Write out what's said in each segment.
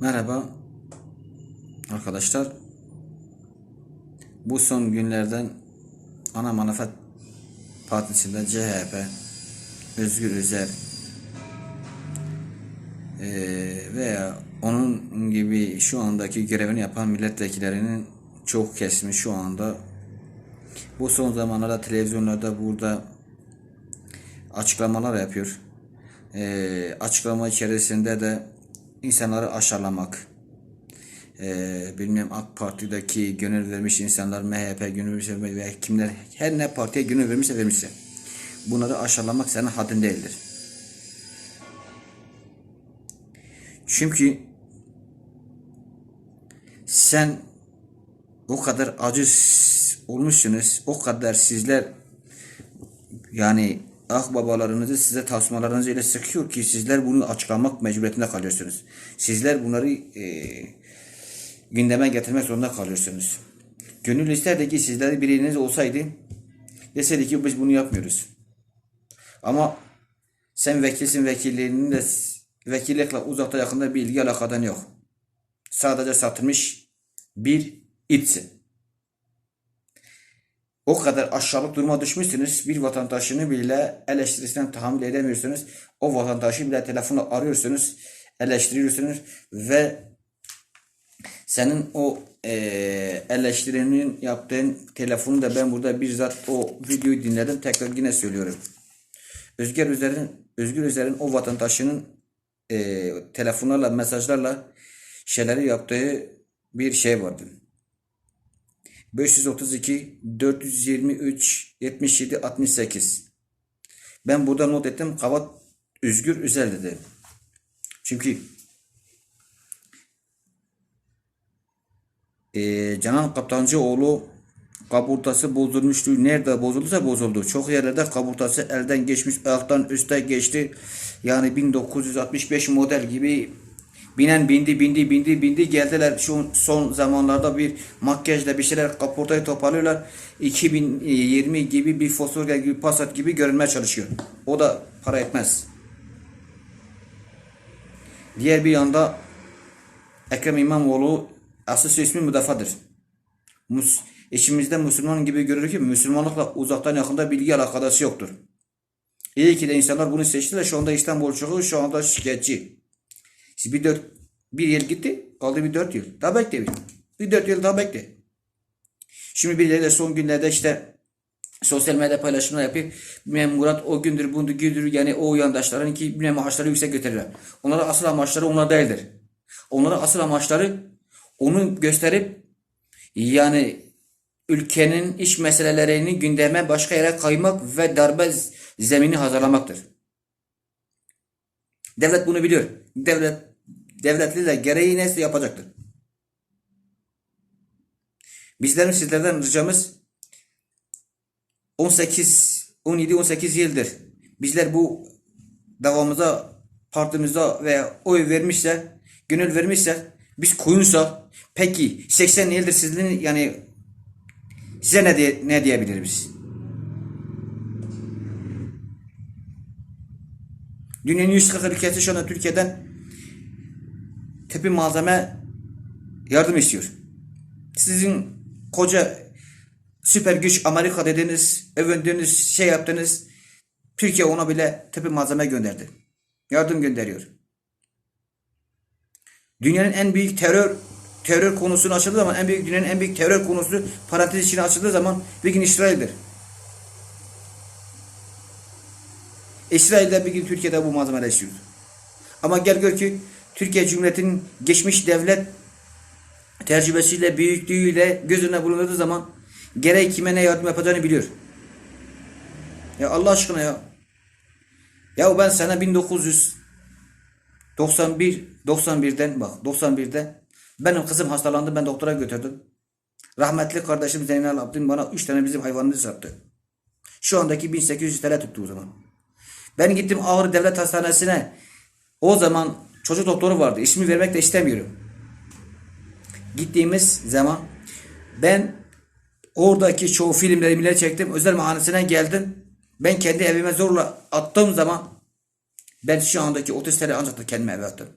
Merhaba arkadaşlar. Bu son günlerden Ana Muhalefet Partisi'nde CHP, Özgür Özel eee, veya onun gibi şu andaki görevini yapan milletvekillerinin çok kesimi şu anda bu son zamanlarda televizyonlarda burada açıklamalar yapıyor. Eee, açıklama içerisinde de insanları aşağılamak, eee bilmem AK Parti'deki gönül vermiş insanlar, MHP gönül vermiş veya kimler her ne partiye gönül vermişse vermişse bunları aşağılamak senin haddin değildir. Çünkü sen o kadar aciz olmuşsunuz, o kadar sizler yani ah babalarınızı size tasmalarınızı öyle sıkıyor ki sizler bunu açıklamak mecburiyetinde kalıyorsunuz. Sizler bunları eee, gündeme getirmek zorunda kalıyorsunuz. Gönül isterdi ki sizler biriniz olsaydı deseydi ki biz bunu yapmıyoruz. Ama sen vekilsin vekilliğinin de vekillikle uzakta yakında bir ilgi alakadan yok. Sadece satılmış bir itsin. O kadar aşağılık duruma düşmüşsünüz. Bir vatandaşını bile eleştirisinden tahammül edemiyorsunuz. O vatandaşı bile telefonla arıyorsunuz, eleştiriyorsunuz ve senin o eee eleştirinin yaptığın telefonu da ben burada bizzat o videoyu dinledim. Tekrar yine söylüyorum. Özgür Özer'in Özgür Özer'in o vatandaşının eee telefonlarla, mesajlarla şeyleri yaptığı bir şey vardı. 532 423 77 68. Ben burada not ettim. Kavat Özgür Özel dedi. Çünkü eee Canan Kaptancıoğlu kaburtası bozulmuştu. Nerede bozulduysa bozuldu. Çok yerlerde kaburtası elden geçmiş, ayaktan üste geçti. Yani 1965 model gibi binen bindi bindi bindi bindi. Geldiler. Şu son zamanlarda bir makyajla bir şeyler kaportayı toparlıyorlar. 2020 gibi bir Volkswagen gibi Passat gibi görünmeye çalışıyor. O da para etmez. Diğer bir yanda Ekrem İmamoğlu asıl ismi Müdafadır. Mus içimizde Müslüman gibi görülür ki Müslümanlıkla uzaktan yakında bilgi alakadası yoktur. İyi ki de insanlar bunu seçtiler. Şu anda İstanbul çıkıyor şu anda şikayetçi Siz bir dört bir yıl gitti. Kaldı bir dört yıl. Daha bekle bir. Bir dört yıl daha bekle. Şimdi birileri de son günlerde işte sosyal medya paylaşımlar yapıyor. Bilmem Murat o gündür bunu gündür yani o yandaşların ki bilmem maaşları yüksek götürürler. Onlara asıl amaçları onlar değildir. Onlara asıl amaçları onu gösterip yani ülkenin iç meselelerini gündeme başka yere kaymak ve darbe zemini hazırlamaktır. Devlet bunu biliyor. Devlet devletli de gereği neyse yapacaktır. Bizlerin sizlerden ricamız 18 17 18 yıldır bizler bu davamıza partimize veya oy vermişse gönül vermişse biz koyunsa peki 80 yıldır sizin yani size ne diye, ne diyebiliriz? Dünyanın 140 ülkesi şu anda Türkiye'den tepi malzeme yardım istiyor. Sizin koca süper güç Amerika dediniz, övündüğünüz şey yaptınız. Türkiye ona bile tepi malzeme gönderdi. Yardım gönderiyor. Dünyanın en büyük terör terör konusunu açıldığı zaman en büyük dünyanın en büyük terör konusu parantez içine açıldığı zaman bir gün İsrail'dir. İsrail'de bir gün Türkiye'de bu malzemeler istiyor. Ama gel gör ki Türkiye Cumhuriyeti'nin geçmiş devlet tecrübesiyle, büyüklüğüyle göz önüne bulunduğu zaman gerek kime ne yardım yapacağını biliyor. Ya Allah aşkına ya. Ya ben sana 1991 91'den bak 91'de benim kızım hastalandı ben doktora götürdüm. Rahmetli kardeşim Zeynel Abdin bana 3 tane bizim hayvanımızı sattı. Şu andaki 1800 TL tuttu o zaman. Ben gittim Ağrı Devlet Hastanesi'ne. O zaman çocuk doktoru vardı. İsmi vermek de istemiyorum. Gittiğimiz zaman ben oradaki çoğu filmleri bile çektim. Özel mahanesine geldim. Ben kendi evime zorla attığım zaman ben şu andaki 30 TL ancak da kendime eve attım.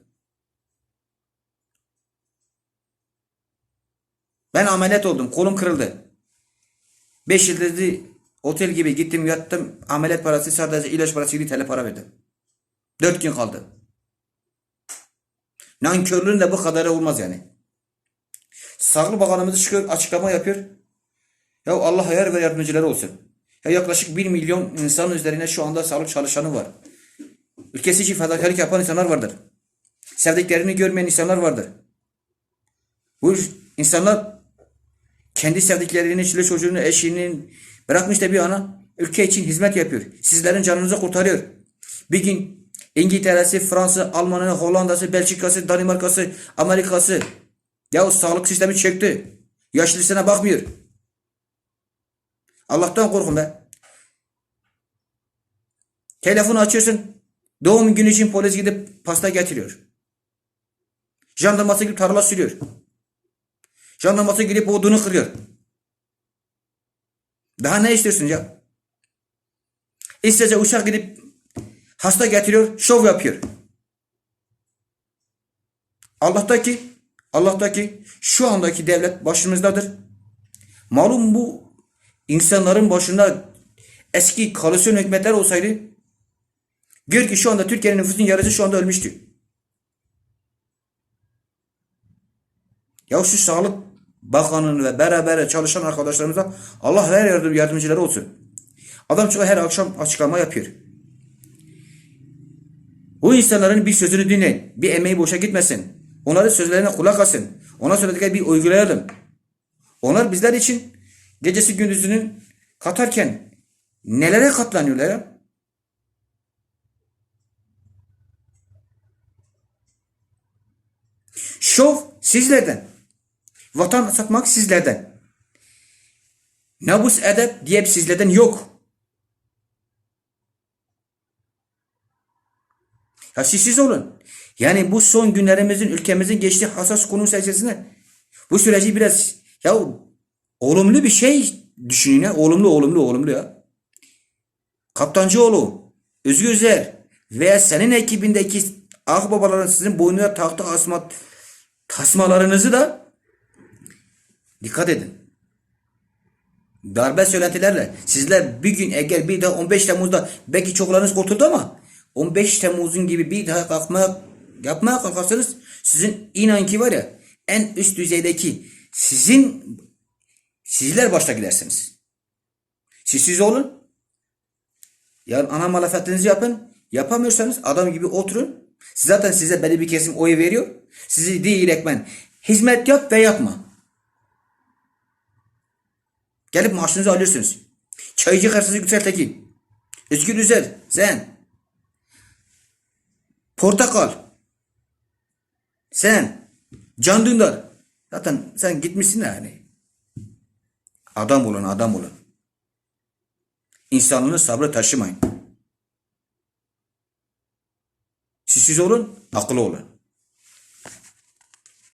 Ben ameliyat oldum. Kolum kırıldı. 5 yıldızlı otel gibi gittim yattım. Ameliyat parası sadece ilaç parası 7 TL para verdim. 4 gün kaldı. Nankörlüğün de bu kadarı olmaz yani. Sağlık Bakanımız çıkıyor açıklama yapıyor. Ya Allah hayır ve yardımcıları olsun. Ya yaklaşık 1 milyon insan üzerine şu anda sağlık çalışanı var. Ülkesi için fedakarlık yapan insanlar vardır. Sevdiklerini görmeyen insanlar vardır. Bu insanlar kendi sevdiklerinin, çile çocuğunu, eşinin bırakmış da bir ana ülke için hizmet yapıyor. Sizlerin canınızı kurtarıyor. Bir gün İngiltere'si, Fransa, Almanya, Hollanda'sı, Belçika'sı, Danimarka'sı, Amerika'sı ya o sağlık sistemi çöktü. Yaşlısına bakmıyor. Allah'tan korkun be. Telefonu açıyorsun. Doğum günü için polis gidip pasta getiriyor. Jandarması gidip tarla sürüyor. Jandarması gidip odunu kırıyor. Daha ne istiyorsun ya? İstese uçak gidip hasta getiriyor, şov yapıyor. Allah'taki Allah'taki şu andaki devlet başımızdadır. Malum bu insanların başında eski koalisyon hükümetler olsaydı gör ki şu anda Türkiye'nin nüfusun yarısı şu anda ölmüştü. Ya şu sağlık bakanının ve beraber çalışan arkadaşlarımıza Allah her yardım yardımcıları olsun. Adam çıkıyor her akşam açıklama yapıyor. Bu insanların bir sözünü dinleyin. Bir emeği boşa gitmesin. Onların sözlerine kulak asın. Ona söyledikleri bir uygulayalım. Onlar bizler için gecesi gündüzünü katarken nelere katlanıyorlar ya? Şov sizlerden. Vatan satmak sizlerden. Nabus edep diye sizlerden yok. Ya olun. Yani bu son günlerimizin ülkemizin geçtiği hassas konu içerisinde bu süreci biraz ya olumlu bir şey düşünün ya. Olumlu olumlu olumlu ya. Kaptancıoğlu, Özgür Özer veya senin ekibindeki ağbabaların sizin boynuna taktığı asma, tasmalarınızı da dikkat edin. Darbe söylentilerle sizler bir gün eğer bir daha 15 Temmuz'da belki çoklarınız kurtuldu ama 15 Temmuz'un gibi bir daha kalkmaya yapmaya kalkarsanız sizin inan ki var ya en üst düzeydeki sizin sizler başta gidersiniz. Siz siz olun. Yarın ana malafetinizi yapın. Yapamıyorsanız adam gibi oturun. Zaten size belli bir kesim oy veriyor. Sizi değil ekmen. Hizmet yap ve yapma. Gelip maaşınızı alıyorsunuz. Çaycı hırsızı Yüksel Tekin. Özgür Üzel. Sen. Portakal. Sen. Can Dündar. Zaten sen gitmişsin yani. Adam olun adam olun. İnsanlığın sabrı taşımayın. Siz siz olun, akıllı olun.